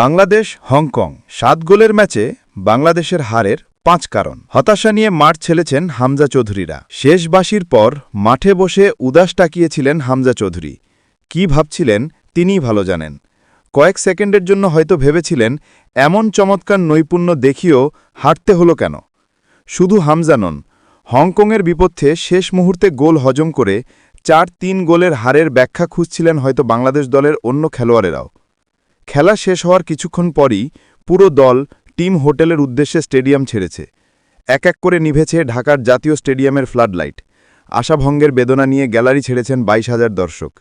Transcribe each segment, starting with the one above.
Bangladesh, Hong Kong সাত গোলের ম্যাচে বাংলাদেশের হারের পাঁচ কারণ। হতাশা নিয়ে মাঠ ছেলেছেন হামজা চৌধুরীরা। শেষ বাসির পর মাঠে বসে উদাস টাকিয়েছিলেন হামজা চৌধুরী। কি ভাবছিলেন তিনিই ভালো জানেন। কয়েক সেকেন্ডের জন্য হয়তো ভেবেছিলেন, এমন চমৎকার নৈপুণ্য দেখিয়েও হাঁটতে হলো কেন? শুধু হামজা নন, হংকংয়ের বিপক্ষে শেষ মুহূর্তে গোল হজম করে চার তিন গোলের হারের ব্যাখ্যা খুঁজছিলেন হয়তো বাংলাদেশ দলের অন্য খেলোয়াড়েরাও। খেলা শেষ হওয়ার কিছুক্ষণ পরই পুরো দল টিম হোটেলের উদ্দেশ্যে স্টেডিয়াম ছেড়েছে। এক এক করে নিভেছে ঢাকার জাতীয় স্টেডিয়ামের ফ্লাডলাইট। আশাভঙ্গের বেদনা নিয়ে গ্যালারি ছেড়েছেন বাইশ হাজার দর্শক।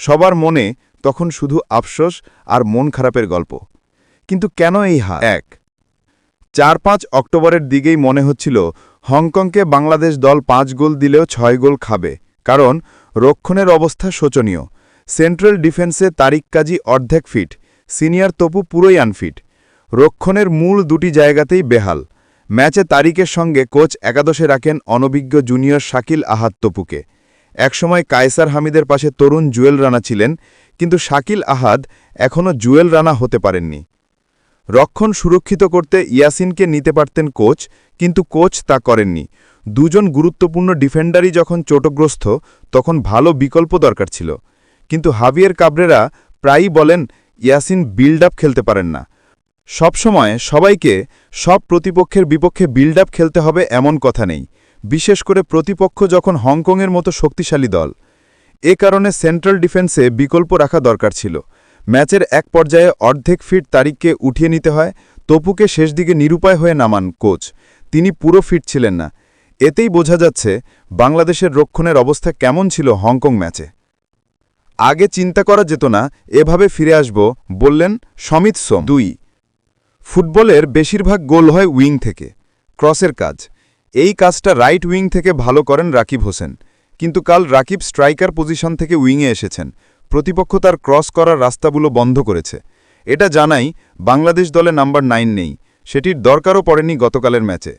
সবার মনে তখন শুধু আফসোস আর মন খারাপের গল্প। কিন্তু কেন এই হা এক, চার পাঁচ অক্টোবরের দিকেই মনে হচ্ছিল হংকংকে বাংলাদেশ দল পাঁচ গোল দিলেও ছয় গোল খাবে। কারণ রক্ষণের অবস্থা শোচনীয়। সেন্ট্রাল ডিফেন্সে তারিক কাজী অর্ধেক ফিট। সিনিয়র তপু পুরোই আনফিট রক্ষণের মূল দুটি জায়গাতেই বেহাল। ম্যাচে তারিকের সঙ্গে কোচ একাদশে রাখেন অনভিজ্ঞ জুনিয়র শাকিল আহাদ তপুকে। একসময় কায়সার হামিদের পাশে তরুণ জুয়েল রানা ছিলেন, কিন্তু শাকিল আহাদ এখনও জুয়েল রানা হতে পারেননি। রক্ষণ সুরক্ষিত করতে ইয়াসিনকে নিতে পারতেন কোচ, কিন্তু কোচ তা করেননি। দুজন গুরুত্বপূর্ণ ডিফেন্ডারই যখন চোটগ্রস্ত, তখন ভালো বিকল্প দরকার ছিল। কিন্তু হাভিয়ের কাবরেরা প্রায়ই বলেন ইয়াসিন বিল্ড আপ খেলতে পারেন না। সবসময় সবাইকে সব প্রতিপক্ষের বিপক্ষে বিল্ড আপ খেলতে হবে এমন কথা নেই। বিশেষ করে প্রতিপক্ষ যখন হংকংয়ের মতো শক্তিশালী দল। এ কারণে সেন্ট্রাল ডিফেন্সে বিকল্প রাখা দরকার ছিল। ম্যাচের এক পর্যায়ে অর্ধেক ফিট তারিখকে উঠিয়ে নিতে হয়। তপুকে শেষ দিকে নিরুপায় হয়ে নামান কোচ। তিনি পুরো ফিট ছিলেন না। এতেই বোঝা যাচ্ছে বাংলাদেশের রক্ষণের অবস্থা কেমন ছিল হংকং ম্যাচে। আগে চিন্তা করা যেত না, এভাবে ফিরে আসব, বললেন সমিত সোম। দুই। ফুটবলের বেশিরভাগ গোল হয় উইং থেকে, ক্রসের কাজ। এই কাজটা রাইট উইং থেকে ভালো করেন রাকিব হোসেন। কিন্তু কাল রাকিব স্ট্রাইকার পজিশন থেকে উইংয়ে এসেছেন। প্রতিপক্ষ তার ক্রস করার রাস্তাগুলো বন্ধ করেছে। এটা জানাই বাংলাদেশ দলে নাম্বার নাইন নেই। সেটির দরকারও পড়েনি গতকালের ম্যাচে।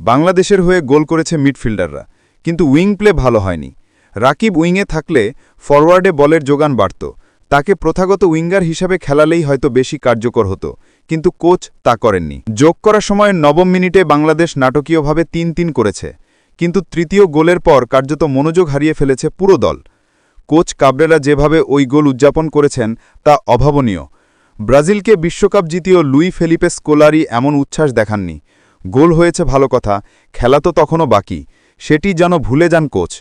বাংলাদেশের হয়ে গোল করেছে মিডফিল্ডাররা। কিন্তু উইং প্লে ভালো হয়নি। রাকিব উইংয়ে থাকলে ফরওয়ার্ডে বলের যোগান বাড়ত। তাকে প্রথাগত উইঙ্গার হিসাবে খেলালেই হয়তো বেশি কার্যকর হতো, কিন্তু কোচ তা করেননি। যোগ করার সময় নবম মিনিটে বাংলাদেশ নাটকীয়ভাবে তিন তিন করেছে, কিন্তু তৃতীয় গোলের পর কার্যত মনোযোগ হারিয়ে ফেলেছে পুরো দল। কোচ কাবরেরা যেভাবে ওই গোল উদযাপন করেছেন, তা অভাবনীয়। ব্রাজিলকে বিশ্বকাপ জিতীয় লুই ফেলিপে স্কোলারি এমন উচ্ছ্বাস দেখাননি। গোল হয়েছে ভালো কথা, খেলা তো তখনও বাকি, সেটি যেন ভুলে যান কোচ।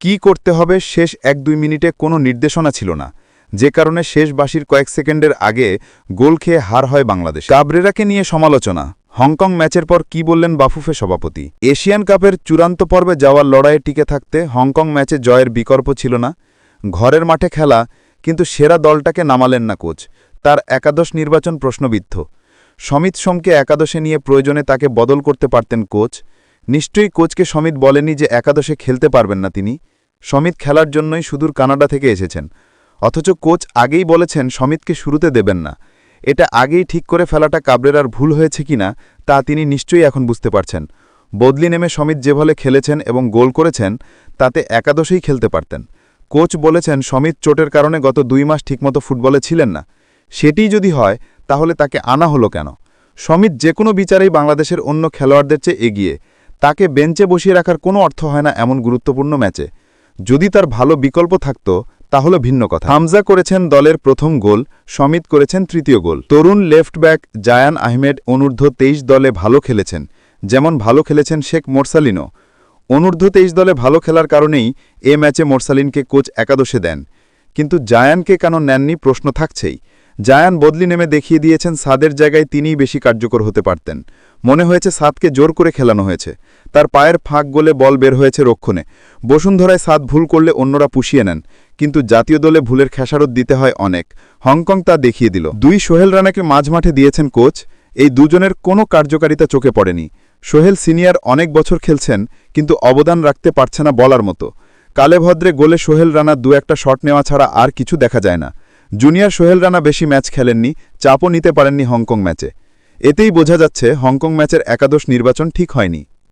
কি করতে হবে শেষ এক দুই মিনিটে কোনো নির্দেশনা ছিল না। যে কারণে শেষ বাসির কয়েক সেকেন্ডের আগে গোল খেয়ে হার হয় বাংলাদেশ। কাবরেরাকে নিয়ে সমালোচনা। হংকং ম্যাচের পর কি বললেন বাফুফে সভাপতি? এশিয়ান কাপের চূড়ান্ত পর্বে যাওয়ার লড়াইয়ে টিকে থাকতে হংকং ম্যাচে জয়ের বিকল্প ছিল না। ঘরের মাঠে খেলা, কিন্তু সেরা দলটাকে নামালেন না কোচ। তার একাদশ নির্বাচন প্রশ্নবিদ্ধ। সমিত সোমকে একাদশে নিয়ে প্রয়োজনে তাকে বদল করতে পারতেন কোচ। নিশ্চয়ই কোচকে সমিত বলেনি যে একাদশে খেলতে পারবেন না তিনি। সমিত খেলার জন্যই সুদূর কানাডা থেকে এসেছেন। অথচ কোচ আগেই বলেছেন সমিতকে শুরুতে দেবেন না। এটা আগেই ঠিক করে ফেলাটা কাবরেরার ভুল হয়েছে কিনা, তা তিনি নিশ্চয়ই এখন বুঝতে পারছেন। বদলি নেমে সমিত যে যেভাবে খেলেছেন এবং গোল করেছেন, তাতে একাদশেই খেলতে পারতেন। কোচ বলেছেন সমিত চোটের কারণে গত দুই মাস ঠিকমতো ফুটবলে ছিলেন না। সেটিই যদি হয়, তাহলে তাকে আনা হলো কেন? সমিত যে কোনো বিচারেই বাংলাদেশের অন্য খেলোয়াড়দের চেয়ে এগিয়ে। তাকে বেঞ্চে বসিয়ে রাখার কোনো অর্থ হয় না এমন গুরুত্বপূর্ণ ম্যাচে। যদি তার ভালো বিকল্প থাকত, তাহলে ভিন্ন কথা। হামজা করেছেন দলের প্রথম গোল, সমিত করেছেন তৃতীয় গোল। তরুণ লেফট ব্যাক জায়ান আহমেদ অনূর্ধ্ব তেইশ দলে ভালো খেলেছেন, যেমন ভালো খেলেছেন শেখ মোরসালিনও। অনূর্ধ্ব তেইশ দলে ভালো খেলার কারণেই এ ম্যাচে মোরসালিনকে কোচ একাদশে দেন। কিন্তু জায়ানকে কেন নেননি প্রশ্ন থাকছেই। জায়ান বদলি নেমে দেখিয়ে দিয়েছেন সাদের জায়গায় তিনিই বেশি কার্যকর হতে পারতেন। মনে হয়েছে সাদকে জোর করে খেলানো হয়েছে। তার পায়ের ফাঁক গোলে বল বের হয়েছে রক্ষণে। বসুন্ধরায় সাদ ভুল করলে অন্যরা পুষিয়ে নেন, কিন্তু জাতীয় দলে ভুলের খেসারত দিতে হয় অনেক। হংকং তা দেখিয়ে দিল। দুই সোহেল রানাকে মাঝমাঠে দিয়েছেন কোচ, এই দুজনের কোনো কার্যকারিতা চোখে পড়েনি। সোহেল সিনিয়র অনেক বছর খেলছেন, কিন্তু অবদান রাখতে পারছে না বলার মতো। কালেভদ্রে গোলে সোহেল রানা দু একটা শট নেওয়া ছাড়া আর কিছু দেখা যায় না। জুনিয়র সোহেল রানা বেশি ম্যাচ খেলেননি, চাপও নিতে পারেননি হংকং ম্যাচে। এতেই বোঝা যাচ্ছে হংকং ম্যাচের একাদশ নির্বাচন ঠিক হয়নি।